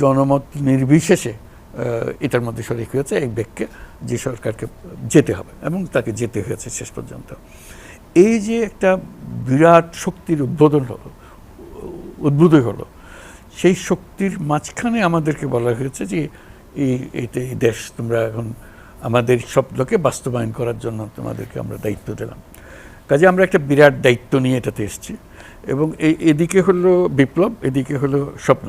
জনমত নির্বিশেষে এটার মধ্যে শরিক হয়েছে এই ব্যক্তি, যে সরকারকে যেতে হবে এবং তাকে যেতে হয়েছে শেষ পর্যন্ত। এই যে একটা বিরাট শক্তির উদ্বোধন হলো উদ্ভূতই হলো, সেই শক্তির মাঝখানে আমাদেরকে বলা হয়েছে যে এই এটা এই দেশ তোমরা এখন আমাদের স্বপ্নকে বাস্তবায়ন করার জন্য তোমাদেরকে আমরা দায়িত্ব দিলাম। কাজে আমরা একটা বিরাট দায়িত্ব নিয়ে এটাতে এসেছি এবং এই এদিকে হলো বিপ্লব, এদিকে হলো স্বপ্ন।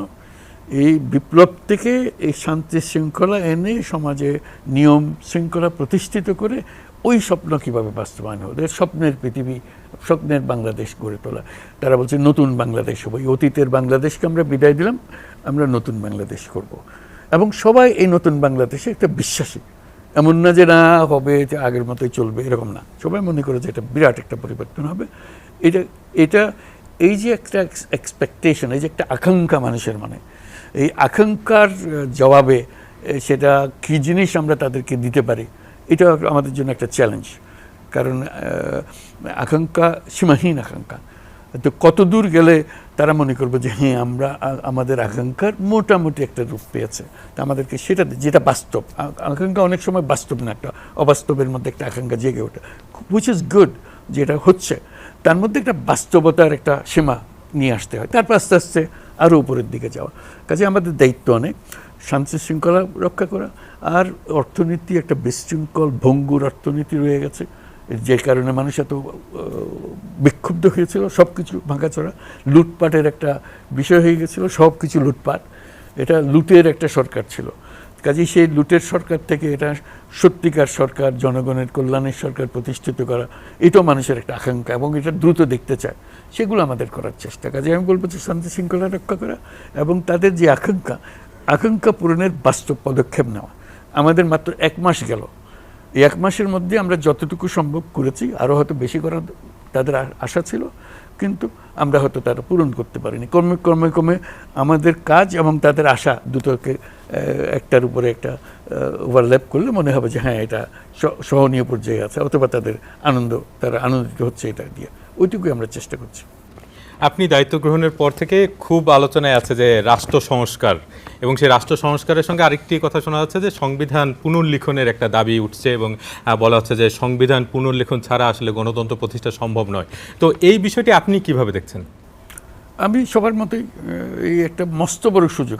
এই বিপ্লব থেকে এই শান্তি শৃঙ্খলা এনে সমাজে নিয়ম শৃঙ্খলা প্রতিষ্ঠিত করে ওই স্বপ্ন কীভাবে বাস্তবায়ন হবে স্বপ্নের পৃথিবী, স্বপ্নের বাংলাদেশ গড়ে তোলা। তারা বলছে, নতুন বাংলাদেশ হবে। এই অতীতের বাংলাদেশকে আমরা বিদায় দিলাম, আমরা নতুন বাংলাদেশ করব। এবং সবাই এই নতুন বাংলাদেশে একটা বিশ্বাসী। এমন না যে, না, হবে, যে আগের মতোই চলবে। এরকম না। সবাই মনে করে যে এটা বিরাট একটা পরিবর্তন হবে। এটা এটা, এই যে একটা এক্সপেকটেশন এই যে একটা আকাঙ্ক্ষা মানুষের মানে এই আকাঙ্ক্ষার জবাবে সেটা কি জিনিস আমরা তাদেরকে দিতে পারি, এটা আমাদের জন্য একটা চ্যালেঞ্জ কারণ আকাঙ্ক্ষা সীমাহীন আকাঙ্ক্ষা। তো কত দূর গেলে তারা মনে করবে যে হ্যাঁ আমরা আমাদের আকাঙ্ক্ষার মোটামুটি একটা রূপ পেয়েছে। তা আমাদেরকে সেটা যেটা বাস্তব। আকাঙ্ক্ষা অনেক সময় বাস্তব না, একটা অবাস্তবের মধ্যে একটা আকাঙ্ক্ষা জেগে ওঠে। হুইচ ইজ গুড যেটা হচ্ছে। তার মধ্যে একটা বাস্তবতার একটা সীমা নিয়ে আসতে হয়। তারপর আস্তে আস্তে আরও উপরের দিকে যাওয়া। কাজে আমাদের দায়িত্ব অনেক, শান্তি শৃঙ্খলা রক্ষা করা, আর অর্থনীতি, একটা বিশৃঙ্খল, ভঙ্গুর অর্থনীতি রয়ে গেছে। যে কারণে মানুষ এত বিক্ষুব্ধ হয়েছিল সব কিছু ভাঙাচোরা। লুটপাটের একটা বিষয় হয়ে গেছিল সব কিছু লুটপাট। এটা লুটের একটা সরকার ছিল। কাজেই সেই লুটের সরকার থেকে এটা সত্যিকার সরকার, জনগণের কল্যাণের সরকার প্রতিষ্ঠিত করা, এটাও মানুষের একটা আকাঙ্ক্ষা এবং এটা দ্রুত দেখতে চায়। সেগুলো আমাদের করার চেষ্টা। কাজে আমি বলব যে শান্তি শৃঙ্খলা রক্ষা করা এবং তাদের যে আকাঙ্ক্ষা আকাঙ্ক্ষা পূরণের বাস্তব পদক্ষেপ নেওয়া। আমাদের মাত্র এক মাস গেল। এক মাসের মধ্যে আমরা যতটুকু সম্ভব করেছি, আরও হয়তো বেশি করার তাদের আশা ছিল। কিন্তু আমরা হয়তো তারা পূরণ করতে পারিনি। কর্মে কর্মে কর্মে আমাদের কাজ এবং তাদের আশা দুটোকে একটার উপরে একটা ওভারল্যাপ করলে মনে হবে যে হ্যাঁ এটা সহনীয় পর্যায়ে আছে অথবা তাদের আনন্দ, তারা আনন্দিত হচ্ছে এটা দিয়ে। ওইটুকুই আমরা চেষ্টা করছি। আপনি দায়িত্ব গ্রহণের পর থেকে খুব আলোচনায় আছে যে রাষ্ট্র সংস্কার এবং সেই রাষ্ট্র সংস্কারের সঙ্গে আরেকটি কথা শোনা যাচ্ছে যে সংবিধান পুনর্লিখনের একটা দাবি উঠছে এবং বলা হচ্ছে যে সংবিধান পুনর্লিখন ছাড়া আসলে গণতন্ত্র প্রতিষ্ঠা সম্ভব নয়। তো এই বিষয়টি আপনি কীভাবে দেখছেন? আমি সবার মতোই এই একটা মস্ত বড় সুযোগ।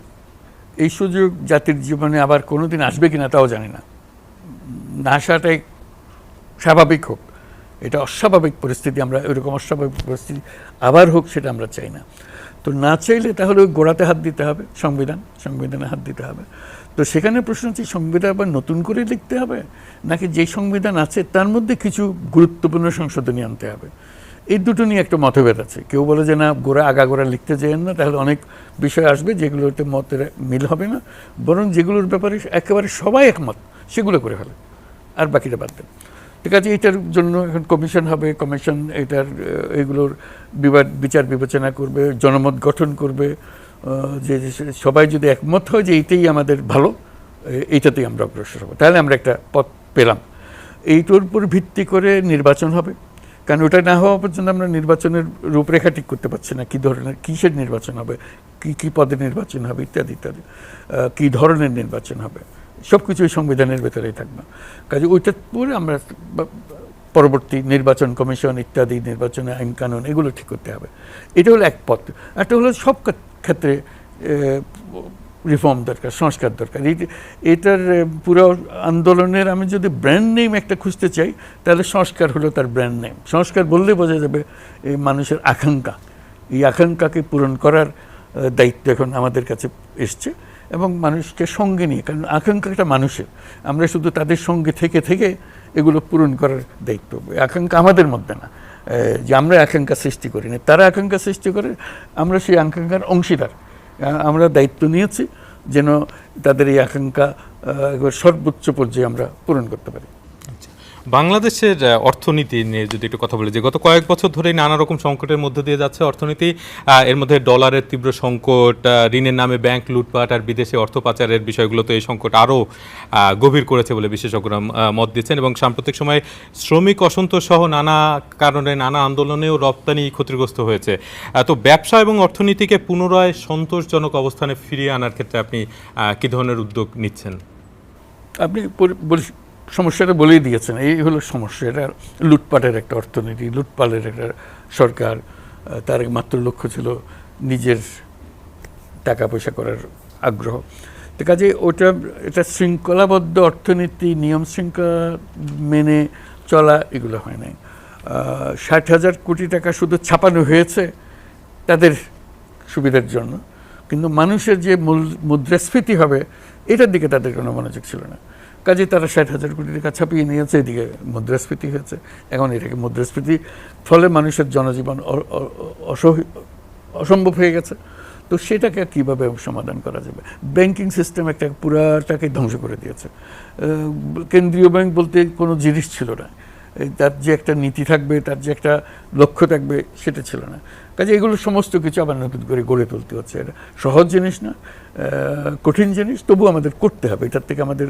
এই সুযোগ জাতির জীবনে আবার কোনোদিন আসবে কিনা তাও জানি না। না আসাটাই স্বাভাবিক হোক। এটা অস্বাভাবিক পরিস্থিতি, আমরা এরকম অস্বাভাবিক পরিস্থিতি আবার হোক সেটা আমরা চাই না। তো না চাইলে তাহলে ওই গোড়াতে হাত দিতে হবে, সংবিধান, সংবিধানে হাত দিতে হবে। তো সেখানে প্রশ্ন হচ্ছে সংবিধান আবার নতুন করে লিখতে হবে? নাকি যেই সংবিধান আছে, তার মধ্যে কিছু গুরুত্বপূর্ণ সংশোধনী আনতে হবে? এই দুটো নিয়ে একটা মতভেদ আছে। কেউ বলে যে, না, গোড়া আগা গোড়া লিখতে চাইেন না তাহলে অনেক বিষয় আসবে যেগুলোতে মতের মিল হবে না। বরং যেগুলোর ব্যাপারে একেবারে সবাই একমত, সেগুলো করে ফেলে। আর বাকিটা বাদ দেন। ঠিক আছে এটার জন্য এখন কমিশন হবে, কমিশন এটার এগুলোর বিবাদ, বিচার বিবেচনা করবে, জনমত গঠন করবে যে যে সবাই যদি একমত হয় যে এইটাই আমাদের ভালো এইটাতেই আমরা অগ্রসর হব। তাহলে আমরা একটা পথ পেলাম। এইটার উপর ভিত্তি করে নির্বাচন হবে। কারণ ওটা না হওয়া পর্যন্ত আমরা নির্বাচনের রূপরেখা ঠিক করতে পারছি না, কী ধরনের, কিসের নির্বাচন হবে, কী কী পদে নির্বাচন হবে, ইত্যাদি ইত্যাদি কী ধরনের নির্বাচন হবে। সব কিছুই সংবিধানের ভেতরেই থাকবে। কাজে ওইটার পরে আমরা পরবর্তী নির্বাচন কমিশন ইত্যাদি, নির্বাচনে আইন কানুন, এগুলো ঠিক করতে হবে। এটা হলো এক পথ। একটা হলো সব ক্ষেত্রে রিফর্ম দরকার, সংস্কার দরকার। এটার পুরো আন্দোলনের আমি যদি ব্র্যান্ড নেম একটা খুঁজতে চাই, তাহলে সংস্কার হলো তার ব্র্যান্ড নেম সংস্কার বললে বোঝা যাবে এই মানুষের আকাঙ্ক্ষা। এই আকাঙ্ক্ষাকে পূরণ করার দায়িত্ব এখন আমাদের কাছে এসছে। এবং মানুষকে সঙ্গে নিয়ে, কারণ আকাঙ্ক্ষাটা মানুষের। আমরা শুধু তাদের সঙ্গে থেকে থেকে এগুলো পূরণ করার দায়িত্ব। আকাঙ্ক্ষা আমাদের মধ্যে না। যে আমরা আকাঙ্ক্ষা সৃষ্টি করি না। তারা আকাঙ্ক্ষা সৃষ্টি করে, আমরা সেই আকাঙ্ক্ষার অংশীদার। আমরা দায়িত্ব নিয়েছি যেন তাদের এই আকাঙ্ক্ষা সর্বোচ্চ পর্যায়ে আমরা পূরণ করতে পারি। বাংলাদেশের অর্থনীতি নিয়ে যদি একটু কথা বলি, যে গত কয়েক বছর ধরেই নানা রকম সংকটের মধ্যে দিয়ে যাচ্ছে অর্থনীতি এর মধ্যে ডলারের তীব্র সংকট ঋণের নামে ব্যাংক লুটপাট আর বিদেশে অর্থ পাচারের বিষয়গুলো তো এই সংকট আরও গভীর করেছে বলে বিশেষজ্ঞরা মত দিচ্ছেন এবং সাম্প্রতিক সময়ে শ্রমিক অসন্তোষ সহ নানা কারণে নানা আন্দোলনেও রপ্তানি ক্ষতিগ্রস্ত হয়েছে। তো ব্যবসা এবং অর্থনীতিকে পুনরায় সন্তোষজনক অবস্থানে ফিরিয়ে আনার ক্ষেত্রে আপনি কী ধরনের উদ্যোগ নিচ্ছেন? আপনি সমস্যাটা বলেই দিয়েছেন। এই হলো সমস্যা। এটা লুটপাটের একটা অর্থনীতি, লুটপাটের একটা সরকার তার মাত্র লক্ষ্য ছিল নিজের টাকা পয়সা করার আগ্রহ। তো কাজে ওটা, এটা শৃঙ্খলাবদ্ধ অর্থনীতি, নিয়ম শৃঙ্খলা মেনে চলা, এগুলো হয় নাই। ষাট হাজার কোটি টাকা শুধু ছাপানো হয়েছে তাদের সুবিধার জন্য, কিন্তু মানুষের যে মূল, মুদ্রাস্ফীতি হবে, এটার দিকে তাদের কোনো মনোযোগ ছিল না। কাজে তারা ষাট হাজার কোটি টাকা ছাপিয়ে নিয়েছে, এদিকে মুদ্রাস্ফীতি হয়েছে। এখন এটাকে মুদ্রাস্ফীতি ফলে মানুষের জনজীবন অসম্ভব হয়ে গেছে। তো সেটাকে কীভাবে সমাধান করা যাবে? ব্যাংকিং সিস্টেম একটা পুরাটাকে ধ্বংস করে দিয়েছে। কেন্দ্রীয় ব্যাংক বলতে কোনো জিনিস ছিল না। তার যে একটা নীতি থাকবে, তার যে একটা লক্ষ্য থাকবে, সেটা ছিল না। কাজে এগুলো সমস্ত কিছু আবার নতুন করে গড়ে তুলতে হচ্ছে। এটা সহজ জিনিস না কঠিন জিনিস, তবু আমাদের করতে হবে। এটার থেকে আমাদের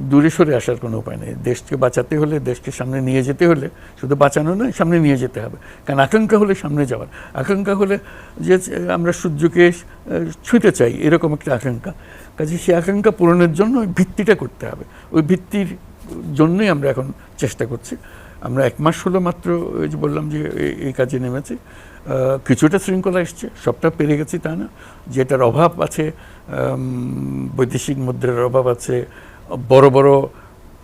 দূরে সরে আসার কোনো উপায় নেই। দেশকে বাঁচাতে হলে, দেশকে সামনে নিয়ে যেতে হলে, শুধু বাঁচানো নয়, সামনে নিয়ে যেতে হবে। কারণ আকাঙ্ক্ষা হলে সামনে যাওয়ার। আকাঙ্ক্ষা হলে যে, আমরা সূর্যকে ছুঁতে চাই, এরকম একটা আকাঙ্ক্ষা। কাজে সেই আকাঙ্ক্ষা পূরণের জন্য ওই ভিত্তিটা করতে হবে। ওই ভিত্তির জন্যই আমরা এখন চেষ্টা করছি। আমরা এক মাস হলো মাত্র, ওই যে বললাম যে এই- কাজে নেমেছি। কিছুটা শৃঙ্খলা এসছে, সবটা পেরে গেছি তা না। যেটার অভাব আছে বৈদেশিক মুদ্রার অভাব আছে, বড় বড়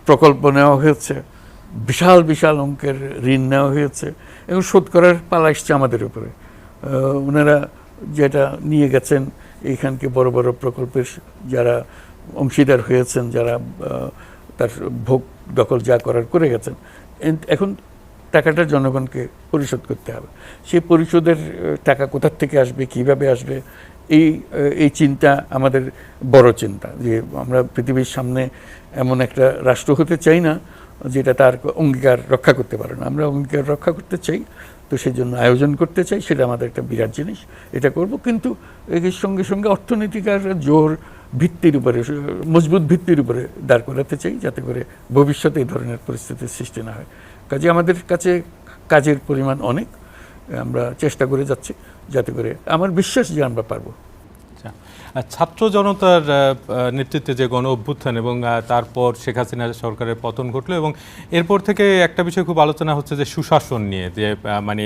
প্রকল্প নেওয়া হয়েছে, বিশাল বিশাল অঙ্কের ঋণ নেওয়া হয়েছে, এবং শোধ করার পালা এসছে আমাদের উপরে। ওনারা যেটা নিয়ে গেছেন, এইখানকে বড় বড় প্রকল্পের যারা অংশীদার হয়েছেন, যারা তার ভোগ দখল যা করার করে গেছেন এখন টাকাটা জনগণকে পরিশোধ করতে হবে। সেই পরিশোধের টাকা কোথার থেকে আসবে, কীভাবে আসবে, এই এই চিন্তা আমাদের বড় চিন্তা যে আমরা পৃথিবীর সামনে এমন একটা রাষ্ট্র হতে চাই না যেটা তার অঙ্গীকার রক্ষা করতে পারে না। আমরা অঙ্গীকার রক্ষা করতে চাই, তো সেই জন্য আয়োজন করতে চাই, সেটা আমাদের একটা বিরাট জিনিস, এটা করব। কিন্তু এর সঙ্গে সঙ্গে অর্থনৈতিক অর্থনীতিকার জোর ভিত্তির উপরে, মজবুত ভিত্তির উপরে দাঁড় করাতে চাই, যাতে করে ভবিষ্যতে এই ধরনের পরিস্থিতির সৃষ্টি না হয়। কাজে আমাদের কাছে কাজের পরিমাণ অনেক। আমরা চেষ্টা করে যাচ্ছি যাতে করে আমার বিশ্বাস যে আমরা পারব। ছাত্র জনতার নেতৃত্বে যে গণ অভ্যুত্থান এবং তারপর শেখ হাসিনা সরকারের পতন ঘটলো এবং এরপর থেকে একটা বিষয় খুব আলোচনা হচ্ছে যে সুশাসন নিয়ে যে মানে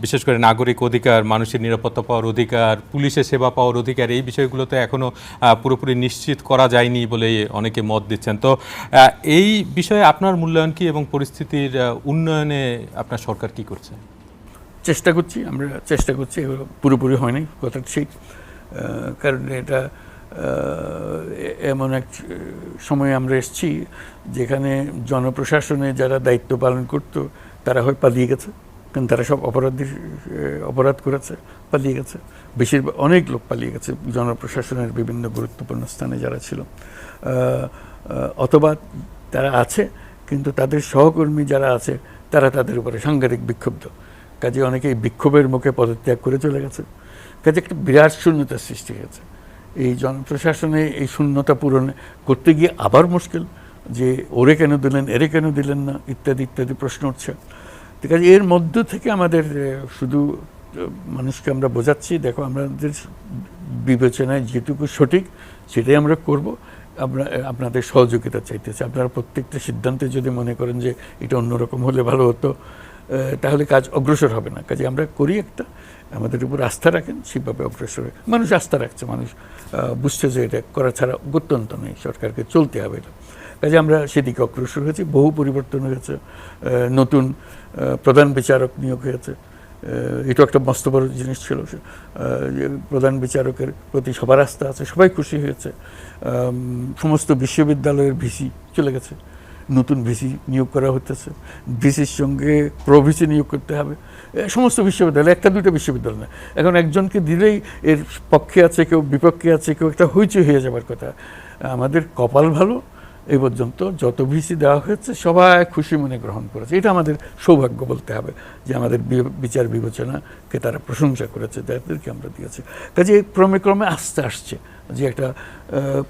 বিশেষ করে নাগরিক অধিকার মানুষের নিরাপত্তা পাওয়ার অধিকার পুলিশের সেবা পাওয়ার অধিকার এই বিষয়গুলোতে এখনও আহ, পুরোপুরি নিশ্চিত করা যায়নি বলে অনেকে মত দিচ্ছেন। তো এই বিষয়ে আপনার মূল্যায়ন কি এবং পরিস্থিতির উন্নয়নে আপনার সরকার কি করছে? চেষ্টা করছি আমরা চেষ্টা করছি পুরোপুরি হয়নি কথা ঠিক। কারণ এটা এমন এক সময়ে আমরা এসেছি যেখানে জনপ্রশাসনে যারা দায়িত্ব পালন করত তারা হয় পালিয়ে গেছে। কারণ তারা সব অপরাধীর আহ, অপরাধ করেছে পালিয়ে গেছে। বেশিরভাগ অনেক লোক পালিয়ে গেছে জনপ্রশাসনের বিভিন্ন গুরুত্বপূর্ণ স্থানে যারা ছিল। অথবা তারা আছে কিন্তু তাদের সহকর্মী যারা আছে তারা তাদের উপরে সাংঘাতিক বিক্ষুব্ধ। কাজে অনেকেই বিক্ষোভের মুখে পদত্যাগ করে চলে গেছে। কাজে একটা বিরাট শূন্যতার সৃষ্টি হয়েছে। এই জনপ্রশাসনে এই শূন্যতা পূরণ করতে গিয়ে আবার মুশকিল যে ওরে কেন দিলেন, এরে কেন দিলেন না, ইত্যাদি ইত্যাদি প্রশ্ন উঠছে। ঠিক আছে, এর মধ্য থেকে আমাদের শুধু মানুষকে আমরা বোঝাচ্ছি, দেখো আমাদের বিবেচনায় যেটুকু সঠিক, সেটাই আমরা করব। আমরা আপনাদের সহযোগিতা চাইতেছি। আপনারা প্রত্যেকটা সিদ্ধান্তে যদি মনে করেন যে এটা অন্যরকম হলে ভালো হতো তাহলে কাজ অগ্রসর হবে না। কাজে আমরা করি একটা আমাদের উপর আস্থা রাখেন সেভাবে অগ্রসর মানুষ আস্থা রাখছে, মানুষ বুঝছে যে এটা করা ছাড়া গত্যন্ত নেই, সরকারকে চলতে হবে এটা। কাজে আমরা সেদিকে অগ্রসর হয়েছি, বহু পরিবর্তন হয়েছে নতুন প্রধান বিচারক নিয়োগ হয়েছে এটা একটা মস্ত বড় জিনিস ছিল প্রধান বিচারকের প্রতি সবার আস্থা আছে, সবাই খুশি হয়েছে সমস্ত বিশ্ববিদ্যালয়ের ভিসি চলে গেছে নতুন ভিসি নিয়োগ করা হতেছে ভিসির সঙ্গে প্রভিসি নিয়োগ করতে হবে। সমস্ত বিশ্ববিদ্যালয়, একটা দুইটা বিশ্ববিদ্যালয় না। এখন একজনকে দিলেই এর পক্ষে আছে, কেউ বিপক্ষে আছে, কেউ একটা হইচই হয়ে যাবার কথা। আমাদের কপাল ভালো এই পর্যন্ত যত ভিসি দেওয়া হয়েছে, সবাই খুশি মনে গ্রহণ করেছে। এটা আমাদের সৌভাগ্য বলতে হবে যে আমাদের বিচার বিবেচনাকে তারা প্রশংসা করেছে, যাদেরকে আমরা দিয়েছি। কাজে ক্রমে ক্রমে আস্তে আসছে যে একটা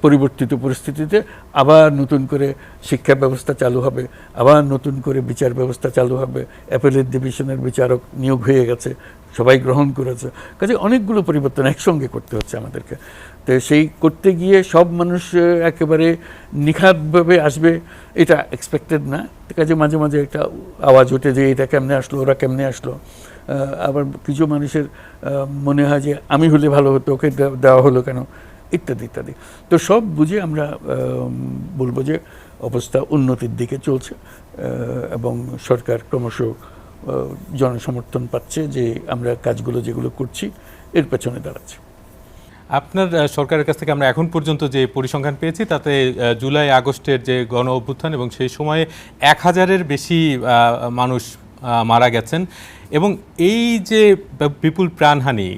পরিবর্তিত পরিস্থিতিতে আবার নতুন করে শিক্ষা ব্যবস্থা চালু হবে, আবার নতুন করে বিচার ব্যবস্থা চালু হবে, অ্যাপেলের ডিভিশনের বিচারক নিয়োগ হয়ে গেছে সবাই গ্রহণ করেছে। কাজে অনেকগুলো পরিবর্তন একসঙ্গে করতে হচ্ছে আমাদেরকে। তো সেই করতে গিয়ে সব মানুষ একেবারে নিখাতভাবে আসবে, এটা এক্সপেক্টেড না। কাজে মাঝে মাঝে একটা আওয়াজ ওঠে যে, এটা কেমনে আসলো? ওরা কেমনে আসলো? আবার কিছু মানুষের মনে হয় যে, আমি হলে ভালো হতো, ওকে দেওয়া হলো কেন? ইত্যাদি ইত্যাদি। তো সব বুঝে আমরা বলব যে, অবস্থা উন্নতির দিকে চলছে এবং সরকার ক্রমশ জনসমর্থন পাচ্ছে যে আমরা কাজগুলো যেগুলো করছি, এর পেছনে দাঁড়াচ্ছে। আপনার সরকারের কাছ থেকে আমরা এখন পর্যন্ত যে পরিসংখ্যান পেয়েছি, তাতে জুলাই আগস্টের যে গণ অভ্যুত্থান এবং সেই সময়ে এক হাজারের বেশি মানুষ মারা গেছেন এবং এই যে বিপুল প্রাণহানি,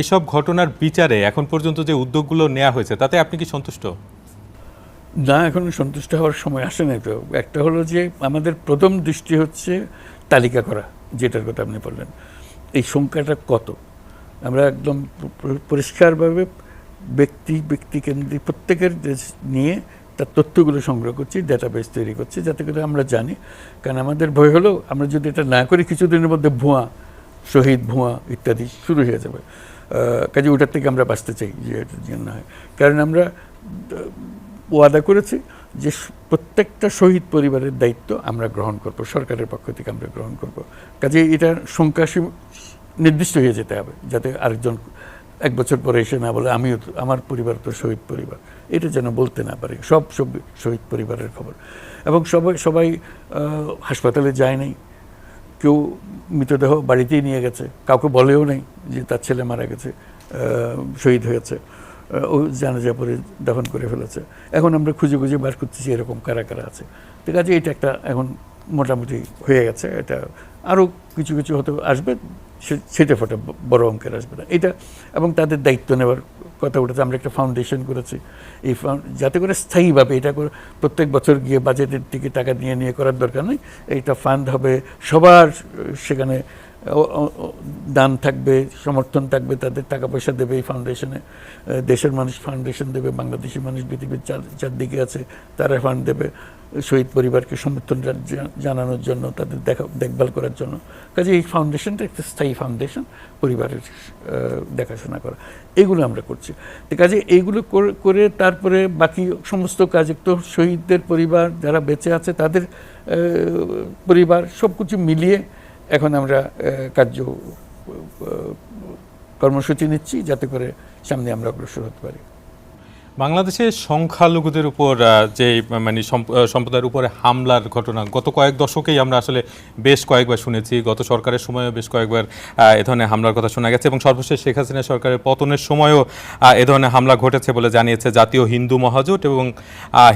এসব ঘটনার বিচারে এখন পর্যন্ত যে উদ্যোগগুলো নেওয়া হয়েছে, তাতে আপনি কি সন্তুষ্ট? না, এখন সন্তুষ্ট হওয়ার সময় আসে না তো। একটা হলো যে, আমাদের প্রথম দৃষ্টি হচ্ছে তালিকা করা, যেটার কথা আপনি বললেন। এই সংখ্যাটা কত? আমরা একদম পরিষ্কারভাবে ব্যক্তি ব্যক্তি কেন্দ্রিক প্রত্যেকের নিয়ে তার তথ্যগুলো সংগ্রহ করছি ডেটাবেস তৈরি করছি, যাতে করে আমরা জানি। কারণ আমাদের ভয় হলো, আমরা যদি এটা না করি, কিছুদিনের মধ্যে ভুয়া, শহীদ ভুয়া ইত্যাদি শুরু হয়ে যাবে। কাজে ওটার থেকে আমরা বাঁচতে চাই, যে এটা যেন না হয়। কারণ আমরা ওয়াদা করেছি যে প্রত্যেকটা শহীদ পরিবারের দায়িত্ব আমরা গ্রহণ করব, সরকারের পক্ষ থেকে আমরা গ্রহণ করব। কাজে এটা সংখ্যা নির্দিষ্ট হয়ে যেতে হবে, যাতে আরেকজন এক বছর পরে এসে না বলে, আমিও তো- আমার পরিবার তো শহীদ পরিবার। এটা যেন বলতে না পারে, সব সব শহীদ পরিবারের খবর। এবং সবাই সবাই হাসপাতালে যায় নাই, কেউ মৃতদেহ বাড়িতেই নিয়ে গেছে, কাউকে বলেও নাই যে তার ছেলে মারা গেছে শহীদ হয়েছে। ও জানাজা পরে দাফন করে ফেলেছে। এখন আমরা খুঁজে খুঁজে বার করতেছি এরকম কারা কারা আছে। ঠিক আছে, এটা একটা এখন মোটামুটি হয়ে গেছে, এটা আরও কিছু কিছু হয়তো আসবে সেটা ফোটা বড় অঙ্কের আসবে না। এটা এবং তাদের দায়িত্ব নেওয়ার কথা উঠেছে, আমরা একটা ফাউন্ডেশন করেছি। এই যাতে করে স্থায়ীভাবে এটা করে, প্রত্যেক বছর গিয়ে বাজেটের থেকে টাকা নিয়ে নিয়ে করার দরকার নেই। এইটা ফান্ড হবে সবার, সেখানে দান থাকবে, সমর্থন থাকবে, তাদের টাকা পয়সা দেবে এই ফাউন্ডেশনে দেশের মানুষ ফাউন্ডেশন দেবে বাংলাদেশি মানুষ পৃথিবীর চার- চারদিকে আছে, তারা ফান্ড দেবে শহীদ পরিবারকে সমর্থন জানানোর জন্য, তাদের দেখা, দেখভাল করার জন্য। কাজে এই ফাউন্ডেশনটা একটা স্থায়ী ফাউন্ডেশন পরিবারের দেখাশোনা করা। এগুলো আমরা করছি। কাজে এইগুলো করে- করে তারপরে বাকি সমস্ত কাজ তো শহীদদের পরিবার যারা বেঁচে আছে, তাদের পরিবার সব কিছু মিলিয়ে এখন আমরা কার্য কর্মসূচি নিচ্ছি যাতে করে সামনে আমরা অগ্রসর হতে পারি। বাংলাদেশের সংখ্যালঘুদের উপর যে মানে সম্প- সম্প্রদায়ের উপরে হামলার ঘটনা, গত কয়েক দশকেই আমরা আসলে বেশ কয়েকবার শুনেছি। গত সরকারের সময়ও বেশ কয়েকবার এ ধরনের হামলার কথা শোনা গেছে এবং সর্বশেষ শেখ হাসিনা সরকারের পতনের সময়ও এ ধরনের হামলা ঘটেছে বলে জানিয়েছে জাতীয় হিন্দু মহাজোট এবং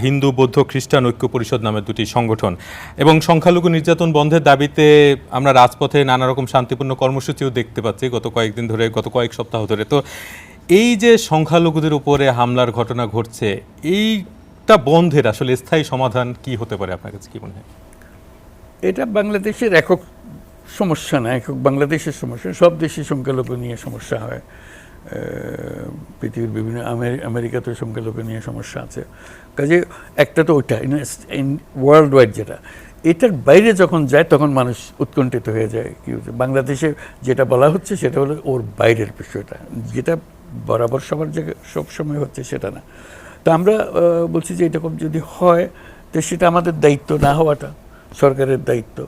হিন্দু বৌদ্ধ খ্রিস্টান ঐক্য পরিষদ নামের দুটি সংগঠন। এবং সংখ্যালঘু নির্যাতন বন্ধের দাবিতে আমরা রাজপথে নানা রকম শান্তিপূর্ণ কর্মসূচিও দেখতে পাচ্ছি গত কয়েকদিন ধরে, গত কয়েক সপ্তাহ ধরে। তো এই যে সংখ্যালঘুদের উপরে হামলার ঘটনা ঘটছে, এইটা বন্ধের আসলে স্থায়ী সমাধান কি হতে পারে আপনার কাছে কি মনে হয়? এটা বাংলাদেশের একক সমস্যা না, একক বাংলাদেশের সমস্যা। সব দেশে সংখ্যালঘু নিয়ে সমস্যা হয়। পৃথিবীর বিভিন্ন আমেরি- আমেরিকাতেও সংখ্যালঘু নিয়ে সমস্যা আছে। কাজে একটা তো ওইটা ওয়ার্ল্ড ওয়াইড যেটা, এটার বাইরে যখন যায় তখন মানুষ উৎকণ্ঠিত হয়ে যায়। কি বাংলাদেশে যেটা বলা হচ্ছে সেটা হলো ওর বাইরের বিষয়টা। যেটা বরাবর সবার সব সময় হচ্ছে সেটা না। তো আমরা বলছি যে এরকম যদি হয়, তো সেটা আমাদের দায়িত্ব না হওয়াটা সরকারের দায়িত্ব।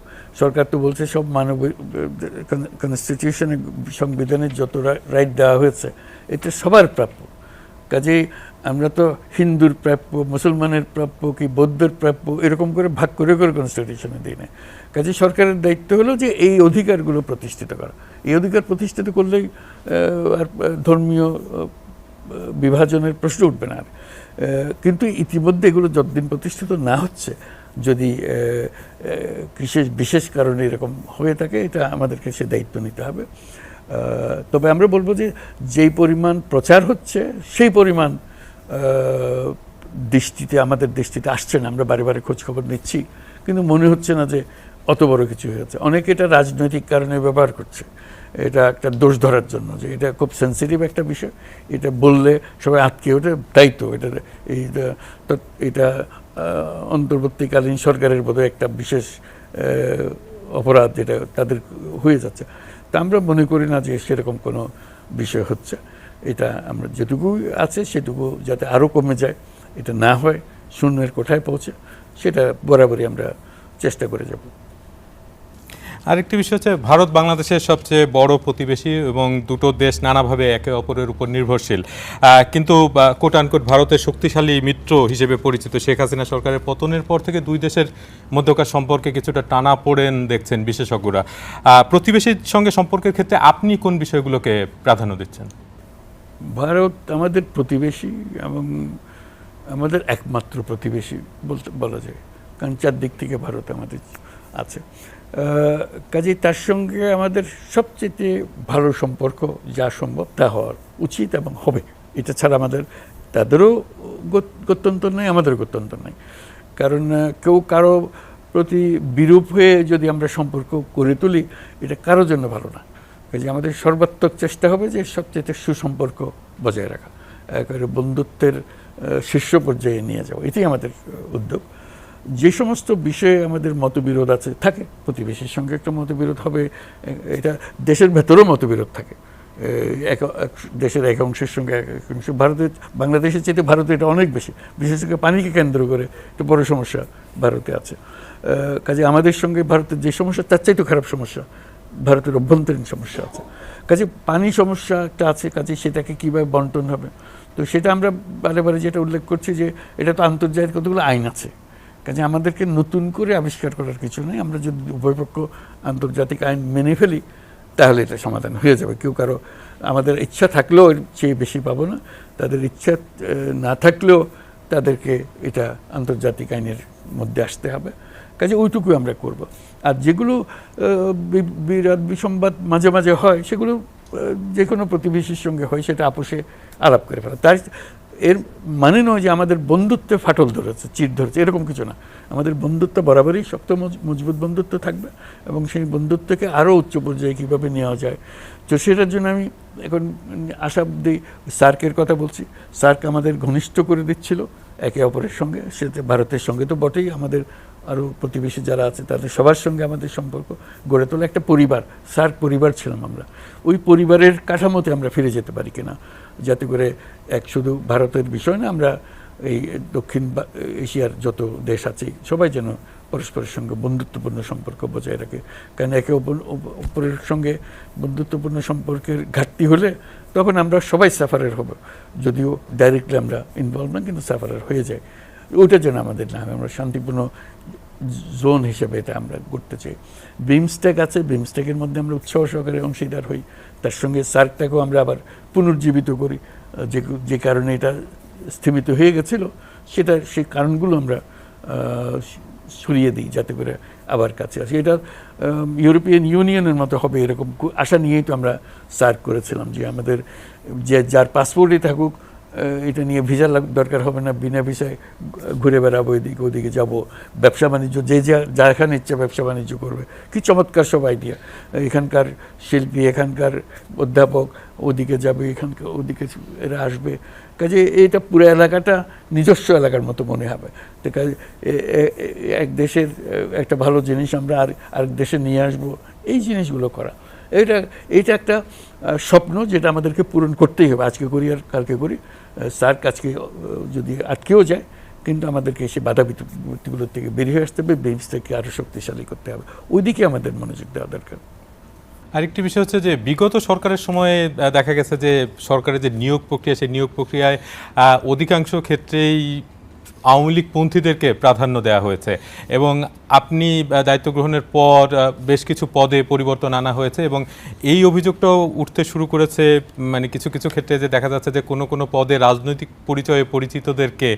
সরকার তো বলছে সব মানব কনস্টিটিউশনে সংবিধানের যত রাইট দেওয়া হয়েছে, এটা সবার প্রাপ্য। কাজেই আমরা তো হিন্দুর প্রাপ্য, মুসলমানের প্রাপ্য কি বৌদ্ধের প্রাপ্য, এরকম করে ভাগ করে করে কনস্টিটিউশনে দিই না। কাজে সরকারের দায়িত্ব হলো যে এই অধিকারগুলো প্রতিষ্ঠিত করা। এই অধিকার প্রতিষ্ঠিত করলেই আর ধর্মীয় বিভাজনের প্রশ্ন উঠবে না আর। কিন্তু ইতিমধ্যে এগুলো যতদিন প্রতিষ্ঠিত না হচ্ছে, যদি বিশেষ বিশেষ কারণে এরকম হয়ে থাকে, এটা আমাদেরকে সে দায়িত্ব নিতে হবে। তবে আমরা বলব যে, যেই পরিমাণ প্রচার হচ্ছে, সেই পরিমাণ দৃষ্টিতে, আমাদের দৃষ্টিতে আসছে না। আমরা বারে বারে খোঁজখবর নিচ্ছি। কিন্তু মনে হচ্ছে না যে অত বড় কিছু হয়ে হয়েছে অনেকে এটা রাজনৈতিক কারণে ব্যবহার করছে। এটা একটা দোষ ধরার জন্য যে এটা খুব সেন্সিটিভ একটা বিষয়। এটা বললে সবাই আটকে ওঠে তাই তো এটা এইটা এটা অন্তর্বর্তীকালীন সরকারের বোধহয় একটা বিশেষ অপরাধ যেটা তাদের হয়ে যাচ্ছে। তা আমরা মনে করি না যে সেরকম কোনো বিষয় হচ্ছে। এটা আমরা যেটুকু আছে সেটুকু যাতে আরও কমে যায়। এটা না হয়, শূন্যের কোঠায় পৌঁছে, সেটা বরাবরই আমরা চেষ্টা করে যাব। আরেকটি বিষয় হচ্ছে ভারত বাংলাদেশের সবচেয়ে বড় প্রতিবেশী এবং দুটো দেশ নানাভাবে একে অপরের উপর নির্ভরশীল। কিন্তু কোট আনকোট ভারতের শক্তিশালী মিত্র হিসেবে পরিচিত শেখ হাসিনা সরকারের পতনের পর থেকে দুই দেশের মধ্যকার সম্পর্কে কিছুটা টানা পড়েন দেখছেন বিশেষজ্ঞরা। প্রতিবেশীর সঙ্গে সম্পর্কের ক্ষেত্রে আপনি কোন বিষয়গুলোকে প্রাধান্য দিচ্ছেন? ভারত আমাদের প্রতিবেশী এবং আমাদের একমাত্র প্রতিবেশী বলতে বলা যায়। কারণ চারদিক থেকে ভারত আমাদের আছে। কাজেই তার সঙ্গে আমাদের সবচেয়ে ভালো সম্পর্ক যা সম্ভব তা হওয়ার উচিত এবং হবে। এটা ছাড়া আমাদের, তাদেরও গত- গত্যন্তর নেই আমাদেরও গত্যন্তর নেই কারণ কেউ কারও প্রতি বিরূপ হয়ে যদি আমরা সম্পর্ক করে তুলি, এটা কারোর জন্য ভালো না। কাজে আমাদের সর্বাত্মক চেষ্টা হবে যে সবচেয়ে সুসম্পর্ক বজায় রাখা, একেবারে বন্ধুত্বের শীর্ষ পর্যায়ে নিয়ে যাওয়া। এটাই আমাদের উদ্যোগ। যে সমস্ত বিষয়ে আমাদের মতবিরোধ আছে, থাকে। প্রতিবেশীর সঙ্গে একটা মতবিরোধ হবে, এটা দেশের ভেতরেও মতবিরোধ থাকে। এক দেশের এক অংশের সঙ্গে এক অংশ, ভারতের, বাংলাদেশের চেয়ে ভারতে এটা অনেক বেশি। বিশেষ করে পানিকে কেন্দ্র করে একটা বড় সমস্যা ভারতে আছে। কাজে আমাদের সঙ্গে ভারতের যে সমস্যা, তার চাইতে খারাপ সমস্যা, ভারতের অভ্যন্তরীণ সমস্যা আছে। কাজে পানি সমস্যা একটা আছে, কাজে সেটাকে কীভাবে বন্টন হবে? তো সেটা আমরা বারে বারে যেটা উল্লেখ করছি যে, এটা তো আন্তর্জাতিক কতগুলো আইন আছে। কাজে আমাদেরকে নতুন করে আবিষ্কার করার কিছু নেই। আমরা যদি উভয়পক্ষ আন্তর্জাতিক আইন মেনে ফেলি, তাহলে এটা সমাধান হয়ে যাবে। কেউ কারও, আমাদের ইচ্ছা থাকলেও এর চেয়ে বেশি পাবো না। তাদের ইচ্ছা না থাকলেও তাদেরকে এটা আন্তর্জাতিক আইনের মধ্যে আসতে হবে। কাজে ওইটুকু আমরা করব। আর যেগুলো বিরাট বিসম্বাদ মাঝে মাঝে হয়, সেগুলো যে কোনো প্রতিবেশীর সঙ্গে হয়, সেটা আপোষে আলাপ করে ফেলা। তার এর মানে নয় যে আমাদের বন্ধুত্বে ফাটল ধরেছে চির ধরেছে, এরকম কিছু না। আমাদের বন্ধুত্ব বরাবরই শক্ত, মজ- মজবুত বন্ধুত্ব থাকবে এবং সেই বন্ধুত্বকে আরও উচ্চ পর্যায়ে কীভাবে নেওয়া যায়। তো সেটার জন্য আমি এখন আশাব্দি সার্কের কথা বলছি। সার্ক আমাদের ঘনিষ্ঠ করে দিচ্ছিল একে অপরের সঙ্গে। সেটা ভারতের সঙ্গে তো বটেই। আমাদের আরও প্রতিবেশী যারা আছে তাদের সবার সঙ্গে আমাদের সম্পর্ক গড়ে তোলা একটা পরিবার। সার্ক পরিবার ছিলাম আমরা। ওই পরিবারের কাঠামোতে আমরা ফিরে যেতে পারি কিনা। যাতে করে এক শুধু ভারতের বিষয় না, আমরা এই দক্ষিণ এশিয়ার যত দেশ আছে, সবাই যেন পরস্পরের সঙ্গে বন্ধুত্বপূর্ণ সম্পর্ক বজায় রাখে। কারণ একে অপর- অপ- অপরের সঙ্গে বন্ধুত্বপূর্ণ সম্পর্কের ঘাটতি হলে তখন আমরা সবাই সাফারের হব। যদিও ডাইরেক্টলি আমরা ইনভলভ না, কিন্তু সাফারার হয়ে যায়। ওইটার যেন আমাদের না আমরা শান্তিপূর্ণ জোন হিসেবে এটা আমরা করতে চাই। বিমস্টেক আছে বিমস্টেকের মধ্যে আমরা উৎসাহ সহকারে অংশীদার হই। তার সঙ্গে সার্কটাকেও আমরা আবার পুনর্জীবিত করি। যে যে কারণে এটা স্থিমিত হয়ে গেছিল, সেটা, সেই কারণগুলো আমরা সরিয়ে দিই যাতে করে আবার কাছে আসে। এটা ইউরোপিয়ান ইউনিয়নের মতো হবে এরকম আশা নিয়েই তো আমরা সার্ক করেছিলাম যে আমাদের যে, যার পাসপোর্টে থাকুক এটা নিয়ে ভিসা দরকার হবে না, বিনা ভিসায় ঘুরে বেড়াবো, এদিকে ওদিকে যাব। ব্যবসা বাণিজ্য, যে যা যেখানে ইচ্ছে ব্যবসা বাণিজ্য করবে। কি চমৎকার সব আইডিয়া এখানকার শিল্পী, এখানকার অধ্যাপক, ওদিকে যাবে, এখানকার ওদিকে এরা আসবে। কাজে এটা পুরো এলাকাটা নিজস্ব এলাকার মতো মনে হবে। তো কাজে এক দেশের, একটা ভালো জিনিস আমরা আর আরেক দেশে নিয়ে আসব। এই জিনিসগুলো করা। এটা এটা একটা স্বপ্ন যেটা আমাদেরকে পূরণ করতেই হবে। আজকে করি আর কালকে করি। স্যার আহ, যদি আটকেও যায় কিন্তু আমাদেরকে এসে বাধা বিপত্তিগুলোর থেকে বেরিয়ে আসতে হবে বেঞ্চটাকে আরও শক্তিশালী করতে হবে। ওইদিকে আমাদের মনোযোগ দেওয়া দরকার। আরেকটি বিষয় হচ্ছে যে বিগত সরকারের সময়ে দেখা গেছে যে সরকারের যে নিয়োগ প্রক্রিয়া সেই নিয়োগ প্রক্রিয়ায় অধিকাংশ ক্ষেত্রেই আওয়ামী লীগ পন্থীদেরকে প্রাধান্য দেওয়া হয়েছে। এবং আপনি দায়িত্ব গ্রহণের পর বেশ কিছু পদে পরিবর্তন আনা হয়েছে এবং এই অভিযোগটাও উঠতে শুরু করেছে মানে কিছু কিছু ক্ষেত্রে যে দেখা যাচ্ছে যে কোনো কোনো পদে রাজনৈতিক পরিচয়ে পরিচিতদেরকে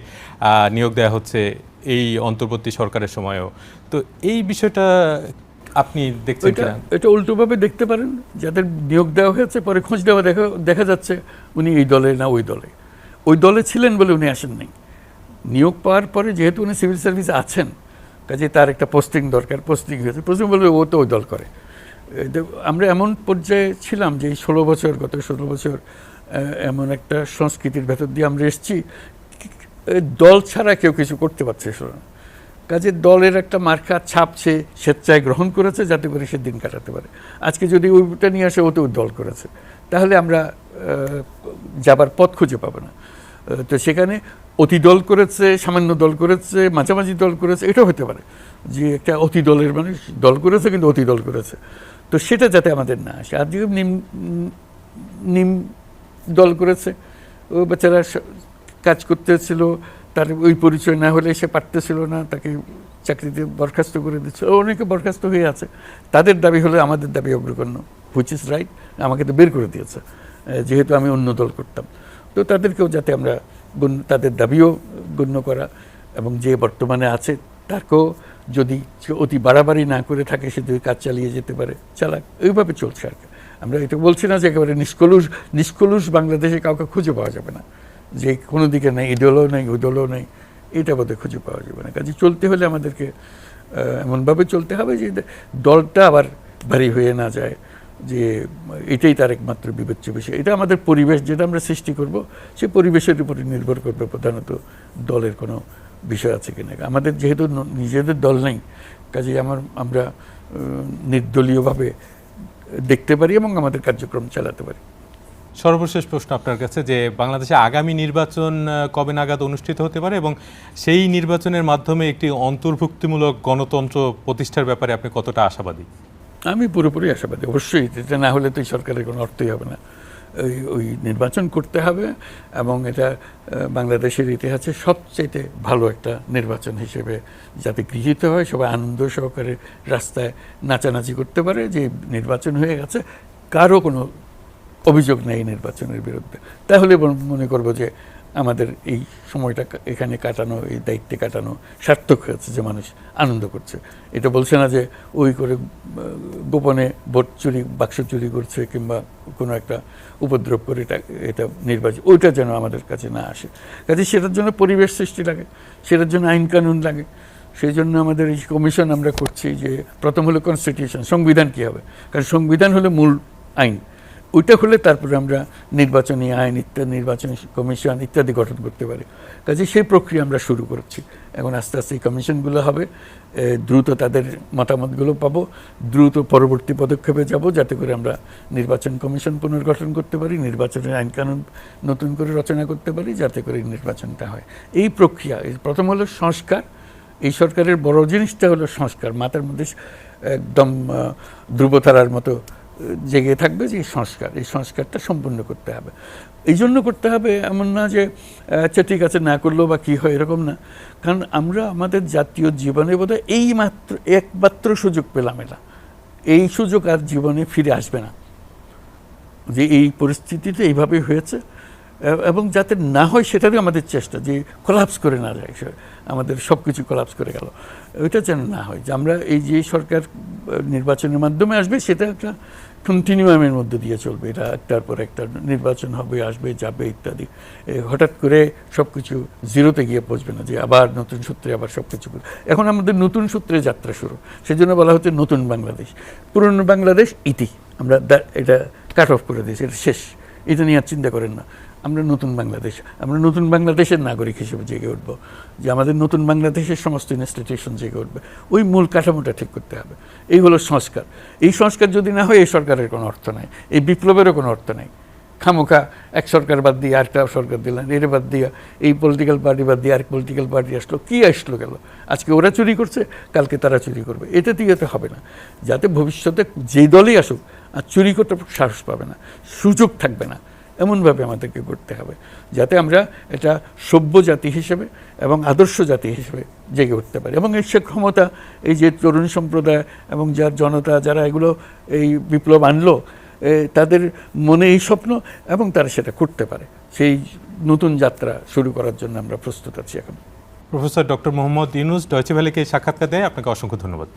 নিয়োগ দেওয়া হচ্ছে এই অন্তর্বর্তী সরকারের সময়েও। তো এই বিষয়টা আপনি দেখছেন এটা এটা উল্টোভাবে দেখতে পারেন। যাদের নিয়োগ দেওয়া হয়েছে পরে খোঁজ দেওয়া দেখা দেখা যাচ্ছে উনি এই দলে না ওই দলে। ওই দলে ছিলেন বলে উনি আসেন নাই নিয়োগ পাওয়ার পরে যেহেতু উনি সিভিল সার্ভিস আছেন কাজে তার একটা পোস্টিং দরকার, পোস্টিং হয়েছে। পোস্টিং বলবে, ও তো ওই দল করে। আমরা এমন পর্যায়ে ছিলাম যে এই ষোলো বছর, গত ষোলো বছর এমন একটা সংস্কৃতির ভেতর দিয়ে আমরা এসেছি। দল ছাড়া কেউ কিছু করতে পারছে না। কাজে দলের একটা মার্কা ছাপছে, স্বেচ্ছায় গ্রহণ করেছে, যাতে করে সে দিন কাটাতে পারে। আজকে যদি ওইটা নিয়ে আসে, ও তো দল করেছে। তাহলে আমরা যাবার পথ খুঁজে পাবো না। তো সেখানে অতি দল করেছে, সামান্য দল করেছে, মাঝামাঝি দল করেছে, এটাও হতে পারে যে একটা অতি দলের মানুষ দল করেছে কিন্তু অতি দল করেছে। তো সেটা যাতে আমাদের না আসে। আর যদি নিম নিম দল করেছে, ও বেচারা কাজ করতেছিল, তার ওই পরিচয় না হলে সে পারতেছিল না, তাকে চাকরিতে বরখাস্ত করে দিচ্ছে। অনেকে বরখাস্ত হয়ে আছে। তাদের দাবি হলে, আমাদের দাবি অগ্রগণ্য হুইচ ইজ রাইট আমাকে তো বের করে দিয়েছে। যেহেতু আমি অন্য দল করতাম। তো তাদেরকেও যাতে আমরা তাদের দাবিও গণ্য করা এবং যে বর্তমানে আছে তাকেও যদি অতি বাড়াবাড়ি না করে থাকে, সে যদি কাজ চালিয়ে যেতে পারে, চালাক। এইভাবে চলছে আর আমরা এটা বলছি না যে একেবারে নিষ্কলুষ নিষ্কলুষ বাংলাদেশে কাউকে খুঁজে পাওয়া যাবে না। যে কোনো দিকে নেই, এই দলও নেই, ওই দলও নেই, এটা বোধহয় খুঁজে পাওয়া যাবে না। কাজে চলতে হলে আমাদেরকে এমনভাবে চলতে হবে যে দলটা আবার ভারী হয়ে না যায়। যে এটাই তার একমাত্র বিবেচ্য বিষয়। এটা আমাদের পরিবেশ যেটা আমরা সৃষ্টি করব সেই পরিবেশের উপরে নির্ভর করবে প্রধানত দলের কোনো বিষয় আছে কিনা। আমাদের যেহেতু নিজেদের দল নেই কাজে আমার, আমরা নির্দলীয়ভাবে দেখতে পারি এবং আমাদের কার্যক্রম চালাতে পারি। সর্বশেষ প্রশ্ন আপনার কাছে যে, বাংলাদেশে আগামী নির্বাচন কবে নাগাদ অনুষ্ঠিত হতে পারে এবং সেই নির্বাচনের মাধ্যমে একটি অন্তর্ভুক্তিমূলক গণতন্ত্র প্রতিষ্ঠার ব্যাপারে আপনি কতটা আশাবাদী? আমি পুরোপুরি আশাবাদী। অবশ্যই এটা না হলে তো সরকারের কোনো অর্থই হবে না। ওই ওই নির্বাচন করতে হবে এবং এটা বাংলাদেশের ইতিহাসে সবচেয়ে ভালো একটা নির্বাচন হিসেবে যাতে গৃহীত হয়, সবাই আনন্দ সহকারে রাস্তায় নাচানাচি করতে পারে যে নির্বাচন হয়ে গেছে, কারও কোনো অভিযোগ নেই নির্বাচনের বিরুদ্ধে। তাহলে মনে করব যে আমাদের এই সময়টা এখানে কাটানো, এই দায়িত্বে কাটানো সার্থক হয়েছে যে মানুষ আনন্দ করছে। এটা বলছে না যে ওই করে গোপনে ভোট চুরি, বাক্স চুরি করছে কিংবা কোনো একটা উপদ্রব করে এটা এটা নির্বাচন, ওইটা যেন আমাদের কাছে না আসে। কাজে সেটার জন্য পরিবেশ সৃষ্টি লাগে, সেটার জন্য আইন কানুন লাগে। সেই জন্য আমাদের এই কমিশন আমরা করছি যে প্রথম হলো কনস্টিটিউশন সংবিধান কী হবে? কারণ সংবিধান হলো মূল আইন। ওইটা হলে তারপরে আমরা নির্বাচনী আইন ইত্যাদি, নির্বাচনী কমিশন ইত্যাদি গঠন করতে পারি। কাজে সেই প্রক্রিয়া আমরা শুরু করছি। এখন আস্তে আস্তে এই কমিশনগুলো হবে। দ্রুত তাদের মতামতগুলো পাবো। দ্রুত পরবর্তী পদক্ষেপে যাব যাতে করে আমরা নির্বাচন কমিশন পুনর্গঠন করতে পারি নির্বাচনের আইন কানুন নতুন করে রচনা করতে পারি যাতে করে নির্বাচনটা হয়। এই প্রক্রিয়া প্রথম হলো সংস্কার। এই সরকারের বড় জিনিসটা হলো সংস্কার। মাথার মধ্যে একদম ধ্রুবতারার মতো জেগে থাকবে যে সংস্কার, এই সংস্কারটা সম্পূর্ণ করতে হবে। এই জন্য করতে হবে এমন না যে আচ্ছা ঠিক আছে, না করল বা কী হয় এরকম না। কারণ আমরা আমাদের জাতীয় জীবনে বোধহয় এই মাত্র, একমাত্র সুযোগ পেলাম এটা। এই সুযোগ আর জীবনে ফিরে আসবে না। যে এই পরিস্থিতিতে এইভাবে হয়েছে। এবং যাতে না হয় সেটারই আমাদের চেষ্টা যে কোলাপস করে না যায় আমাদের সব কিছু কোলাপস করে গেল। ওইটা যেন না হয়, যে আমরা এই যে সরকার নির্বাচনের মাধ্যমে আসবে, সেটা একটা কন্টিনিউয়ামের মধ্যে দিয়ে চলবে। এটা একটার পর একটা নির্বাচন হবে, আসবে, যাবে ইত্যাদি। হঠাৎ করে সব কিছু জিরোতে গিয়ে পৌঁছবে না, যে আবার নতুন সূত্রে আবার সব কিছু এখন আমাদের নতুন সূত্রে যাত্রা শুরু। সেজন্য বলা হচ্ছে নতুন বাংলাদেশ। পুরনো বাংলাদেশ ইতি। আমরা এটা কাট অফ করে দিয়েছি, এটা শেষ। এটা নিয়ে আর চিন্তা করেন না। আমরা নতুন বাংলাদেশ, আমরা নতুন বাংলাদেশের নাগরিক হিসেবে জেগে উঠব, যে আমাদের নতুন বাংলাদেশের সমস্ত ইনস্টিটিউশন জেগে উঠবে। ওই মূল কাঠামোটা ঠিক করতে হবে। এই হলো সংস্কার। এই সংস্কার যদি না হয়, এই সরকারের কোনো অর্থ নাই। এই বিপ্লবেরও কোনো অর্থ নাই। খামোখা, এক সরকার বাদ দিয়ে আরেকটা সরকার দিলেন, এর বাদ দিয়ে এই পলিটিক্যাল পার্টি বাদ দিয়ে আরেক পলিটিক্যাল পার্টি আসলো, কী আসলো গেল? আজকে ওরা চুরি করছে, কালকে তারা চুরি করবে। এটা দিয়ে তো হবে না। যাতে ভবিষ্যতে যে দলই আসুক, আর চুরি করতে সাহস পাবে না, সুযোগ থাকবে না। এমনভাবে আমাদেরকে করতে হবে, যাতে আমরা এটা সভ্য জাতি হিসেবে এবং আদর্শ জাতি হিসেবে জেগে উঠতে পারি। এবং এর সে ক্ষমতা, এই যে তরুণ সম্প্রদায় এবং যার জনতা, যারা এগুলো এই বিপ্লব আনলো তাদের মনে এই স্বপ্ন এবং তারা সেটা করতে পারে। সেই নতুন যাত্রা শুরু করার জন্য আমরা প্রস্তুত আছি এখন। Professor doctor Mohammad Yunus, Deutsche ভ্যালিকে সাক্ষাৎকার দেয়। আপনাকে অসংখ্য ধন্যবাদ।